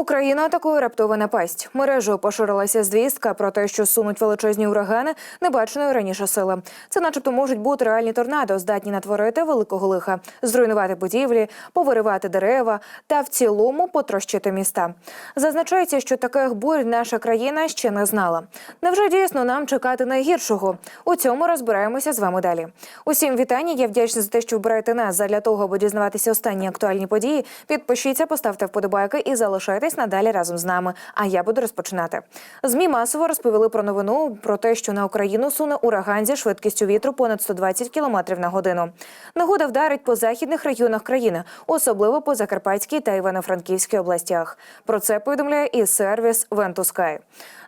Україна атакує раптова напасть. Мережею поширилася звістка про те, що сунуть величезні урагани небаченої раніше сили. Це, начебто, можуть бути реальні торнадо, здатні натворити великого лиха, зруйнувати будівлі, повиривати дерева та в цілому потрощити міста. Зазначається, що таких бурь наша країна ще не знала. Невже дійсно нам чекати найгіршого? У цьому розбираємося з вами далі. Усім вітання. Я вдячна за те, що вбираєте нас задля того, аби дізнаватися останні актуальні події. Підпишіться, поставте вподобайки і залишайтесь надалі разом з нами. А я буду розпочинати. Змі масово розповіли про новину про те, що на Україну суне ураган зі швидкістю вітру понад 120 км на годину. Негода вдарить по західних регіонах країни, особливо по Закарпатській та Івано-Франківській областях. Про це повідомляє і сервіс Вентускай.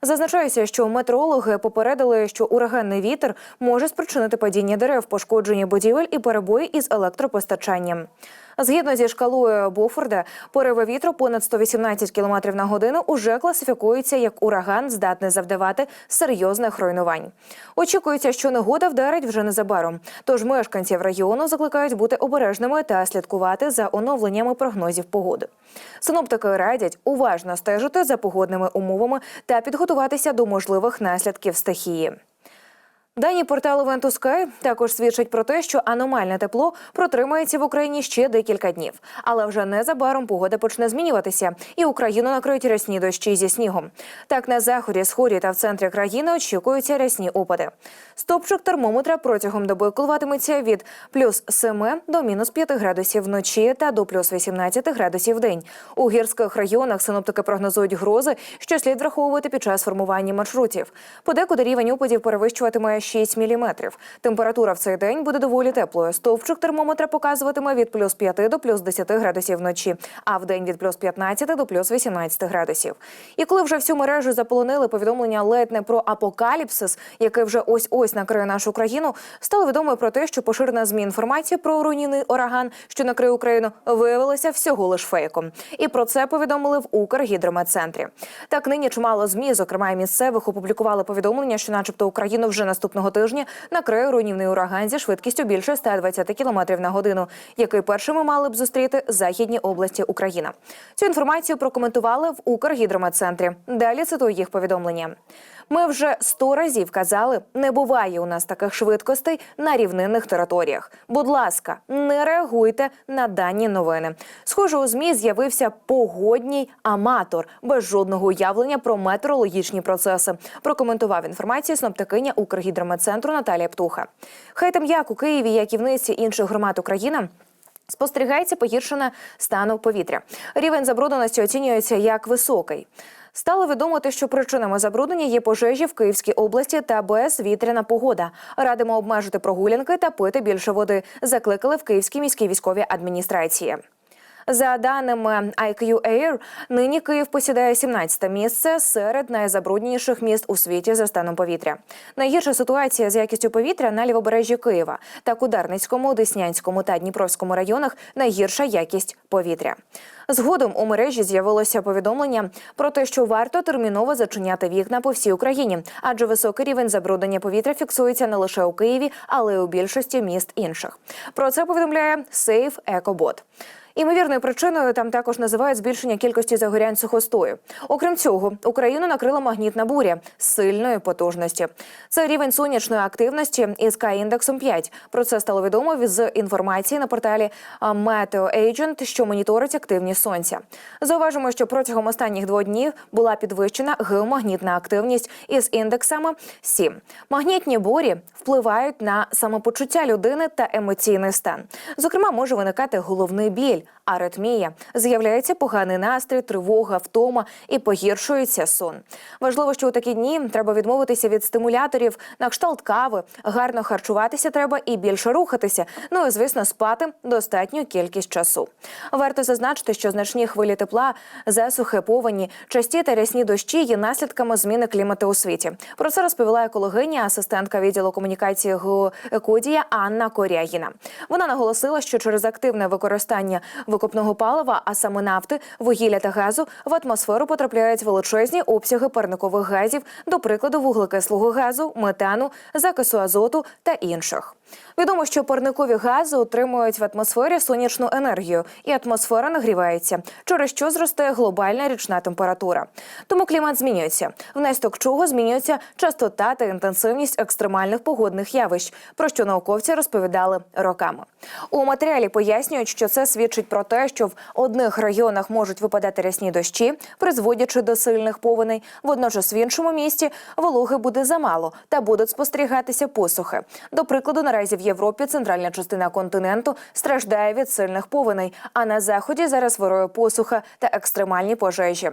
Зазначається, що метеорологи попередили, що ураганний вітер може спричинити падіння дерев, пошкодження будівель і перебої із електропостачанням. Згідно зі шкалою Бофорда, пориви вітру понад 118 км на годину уже класифікуються як ураган, здатний завдавати серйозних руйнувань. Очікується, що негода вдарить вже незабаром. Тож мешканців регіону закликають бути обережними та слідкувати за оновленнями прогнозів погоди. Синоптики радять уважно стежити за погодними умовами та підготуватися до можливих наслідків стихії. Дані порталу Ventus.Sky також свідчать про те, що аномальне тепло протримається в Україні ще декілька днів, але вже незабаром погода почне змінюватися, і Україну накриють рясні дощі зі снігом. Так на заході, сході та в центрі країни очікуються рясні опади. Стопчик термометра протягом доби коливатиметься від плюс 7 до мінус 5 градусів вночі та до плюс 18 градусів день. У гірських районах синоптики прогнозують грози, що слід враховувати під час формування маршрутів. Подекуди рівень опадів перевищуватиме 6 міліметрів. Температура в цей день буде доволі теплою. Стовпчик термометра показуватиме від плюс 5 до плюс 10 градусів вночі, а в день від плюс 15 до плюс 18 градусів. І коли вже всю мережу заполонили повідомлення ледь не про апокаліпсис, який вже ось ось накриє нашу країну, стало відомо про те, що поширена змі інформація про руйнівний ураган, що накриє Україну, виявилася всього лиш фейком. І про це повідомили в Укргідрометцентрі. Так нині чимало змі, зокрема і місцевих, опублікували повідомлення, що, начебто, Україну вже наступного тижня накриє руйнівний ураган зі швидкістю більше 120 км на годину, який першими мали б зустріти західні області України. Цю інформацію прокоментували в Укргідрометцентрі. Далі цитую їх повідомлення. Ми вже сто разів казали, не буває у нас таких швидкостей на рівнинних територіях. Будь ласка, не реагуйте на дані новини. Схоже, у змі з'явився погодній аматор без жодного уявлення про метеорологічні процеси. Прокоментував інформацію синоптикиня Укргідрометцентру Наталія Птуха. Хай там як у Києві, як і в низці інших громад України. Спостерігається погіршення стану повітря. Рівень забрудненості оцінюється як високий. Стало відомо те, що причинами забруднення є пожежі в Київській області та безвітряна погода. Радимо обмежити прогулянки та пити більше води. Закликали в Київській міській військовій адміністрації. За даними IQ Air, нині Київ посідає 17-те місце серед найзабрудніших міст у світі за станом повітря. Найгірша ситуація з якістю повітря на лівобережжі Києва. Так у Дарницькому, Деснянському та Дніпровському районах найгірша якість повітря. Згодом у мережі з'явилося повідомлення про те, що варто терміново зачиняти вікна по всій Україні, адже високий рівень забруднення повітря фіксується не лише у Києві, але й у більшості міст інших. Про це повідомляє Safe EcoBot. Імовірною причиною там також називають збільшення кількості загорянь сухостою. Окрім цього, Україну накрила магнітна буря сильної потужності. Це рівень сонячної активності із К-індексом 5. Про це стало відомо з інформації на порталі Agent, що моніторить активність сонця. Зауважимо, що протягом останніх двох днів була підвищена геомагнітна активність із індексами 7. Магнітні бурі впливають на самопочуття людини та емоційний стан. Зокрема, може виникати головний біль аритмія, з'являється поганий настрій, тривога, втома і погіршується сон. Важливо, що у такі дні треба відмовитися від стимуляторів на кшталт кави, гарно харчуватися треба і більше рухатися. Ну і звісно, спати достатню кількість часу. Варто зазначити, що значні хвилі тепла, засухи, повені, часті та рясні дощі є наслідками зміни клімату у світі. Про це розповіла екологиня, асистентка відділу комунікації Екодія Анна Корягіна. Вона наголосила, що через активне використання викопного палива, а саме нафти, вугілля та газу, в атмосферу потрапляють величезні обсяги парникових газів, до прикладу, вуглекислого газу, метану, закису азоту та інших. Відомо, що парникові гази утримують в атмосфері сонячну енергію, і атмосфера нагрівається, через що зростає глобальна річна температура. Тому клімат змінюється. Внесток чого змінюється частота та інтенсивність екстремальних погодних явищ, про що науковці розповідали роками. У матеріалі пояснюють, що це свідчить про те, що в одних районах можуть випадати рясні дощі, призводячи до сильних повеней. Водночас в іншому місті вологи буде замало та будуть спостерігатися посухи. До прикладу, наразі в Європі центральна частина континенту страждає від сильних повеней, а на заході зараз вирує посуха та екстремальні пожежі.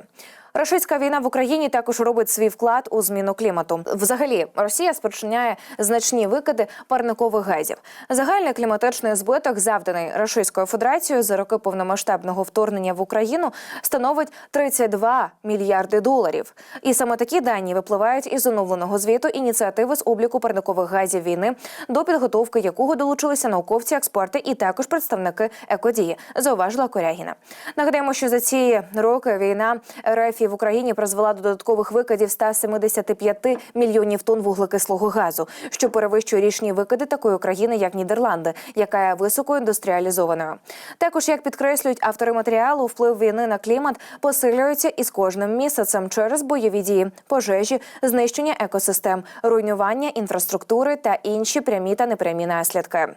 Рашистська війна в Україні також робить свій вклад у зміну клімату. Взагалі, Росія спричиняє значні викиди парникових газів. Загальний кліматичний збиток, завданий Російською Федерацією за роки повномасштабного вторгнення в Україну, становить 32 мільярди доларів. І саме такі дані випливають із оновленого звіту ініціативи з обліку парникових газів війни, до підготовки якого долучилися науковці, експерти і також представники екодії. Зауважила Корягіна. Нагадаємо, що за ці роки війна РФ в Україні призвела до додаткових викидів 175 мільйонів тонн вуглекислого газу, що перевищує річні викиди такої країни, як Нідерланди, яка є високоіндустріалізованою. Також як підкреслюють автори матеріалу, вплив війни на клімат посилюється із кожним місяцем через бойові дії, пожежі, знищення екосистем, руйнування інфраструктури та інші прямі та непрямі наслідки.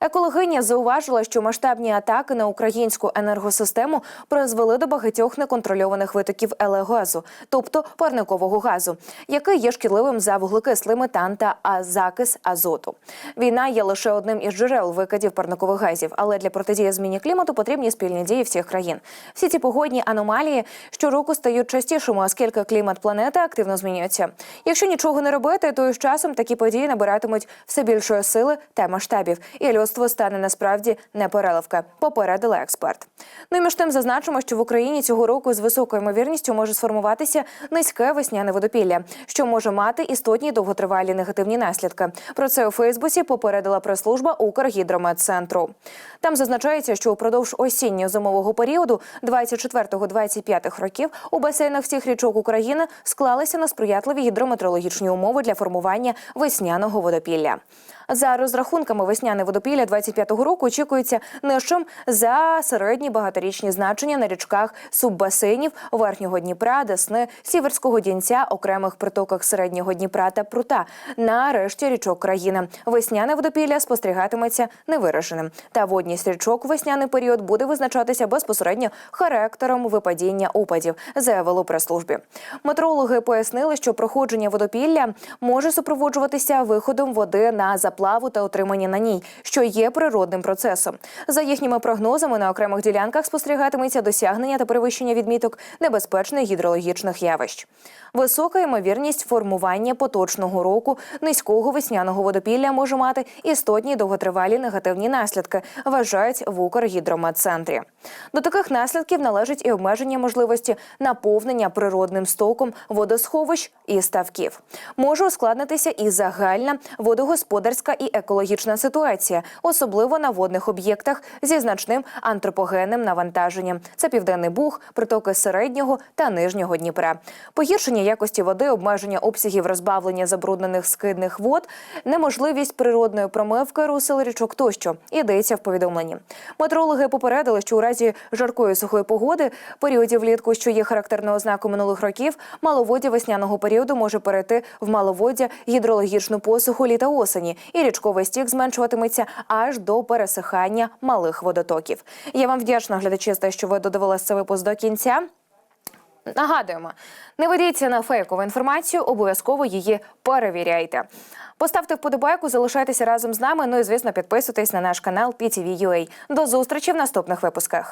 Екологиня зауважила, що масштабні атаки на українську енергосистему призвели до багатьох неконтрольованих витоків елегазу, тобто парникового газу, який є шкідливим за вуглекислий метан та закис азоту. Війна є лише одним із джерел викидів парникових газів, але для протидії зміні клімату потрібні спільні дії всіх країн. Всі ці погодні аномалії щороку стають частішими, оскільки клімат планети активно змінюється. Якщо нічого не робити, то з часом такі події набиратимуть все більшої сили та масштабів. І людство стане насправді не переливка, попередила експерт. Ну і між тим зазначимо, що в Україні цього року з високою ймовірністю може сформуватися низьке весняне водопілля, що може мати істотні довготривалі негативні наслідки. Про це у Фейсбуці попередила прес-служба Укргідрометцентру. Там зазначається, що упродовж осінньо-зимового періоду 24-25 років у басейнах всіх річок України склалися несприятливі гідрометеорологічні умови для формування весняного водопілля. За розрахунками весняне водопілля 25-го року очікується нижчим за середні багаторічні значення на річках суббасейнів Верхнього Дніпра, Десни, Сіверського Дінця, окремих притоках середнього Дніпра та Прута. На решті річок країни весняне водопілля спостерігатиметься невираженим. Та водність річок весняний період буде визначатися безпосередньо характером випадіння опадів, заявило прес-службі. Метеорологи пояснили, що проходження водопілля може супроводжуватися виходом води на заплаву та отримання на ній, що є природним процесом. За їхніми прогнозами на окремих ділянках спостерігатиметься досягнення та перевищення відміток небезпечних гідрологічних явищ. Висока ймовірність формування поточного року низького весняного водопілля може мати істотні довготривалі негативні наслідки, вважають в Укргідрометцентрі. До таких наслідків належить і обмеження можливості наповнення природним стоком водосховищ і ставків. Може ускладнитися і загальна водогосподарська і екологічна ситуація, особливо на водних об'єктах зі значним антропогенним навантаженням. Це південний буг, притоки середнього та нижнього Дніпра. Погіршення якості води, обмеження обсягів розбавлення забруднених скидних вод, неможливість природної промивки русел річок тощо йдеться в повідомленні. Метеорологи попередили, що у разі жаркої сухої погоди, періодів влітку, що є характерною ознакою минулих років, маловоддя весняного періоду може перейти в маловоддя гідрологічну посуху літа осені, і річковий стік зменшуватиметься аж до пересихання малих водотоків. Я вам вдячна, глядачі, за те, що ви додивилися цей випуск до кінця. Нагадуємо, не ведіться на фейкову інформацію, обов'язково її перевіряйте. Поставте вподобайку, залишайтеся разом з нами. Ну і звісно, підписуйтесь на наш канал PTV.ua. До зустрічі в наступних випусках.